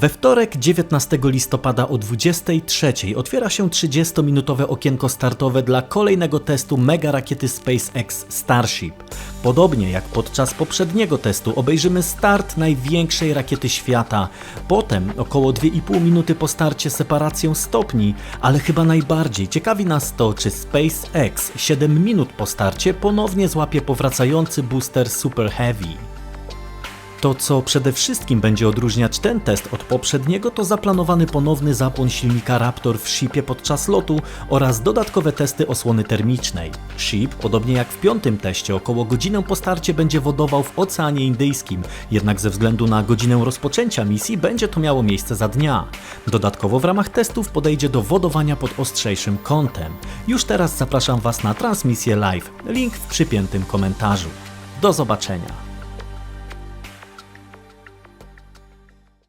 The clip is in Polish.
We wtorek 19 listopada o 23 otwiera się 30-minutowe okienko startowe dla kolejnego testu mega rakiety SpaceX Starship. Podobnie jak podczas poprzedniego testu obejrzymy start największej rakiety świata, potem około 2,5 minuty po starcie separację stopni, ale chyba najbardziej ciekawi nas to, czy SpaceX 7 minut po starcie ponownie złapie powracający booster Super Heavy. To, co przede wszystkim będzie odróżniać ten test od poprzedniego, to zaplanowany ponowny zapłon silnika Raptor w shipie podczas lotu oraz dodatkowe testy osłony termicznej. Ship, podobnie jak w piątym teście, około godzinę po starcie będzie wodował w Oceanie Indyjskim, jednak ze względu na godzinę rozpoczęcia misji będzie to miało miejsce za dnia. Dodatkowo w ramach testów podejdzie do wodowania pod ostrzejszym kątem. Już teraz zapraszam Was na transmisję live, link w przypiętym komentarzu. Do zobaczenia.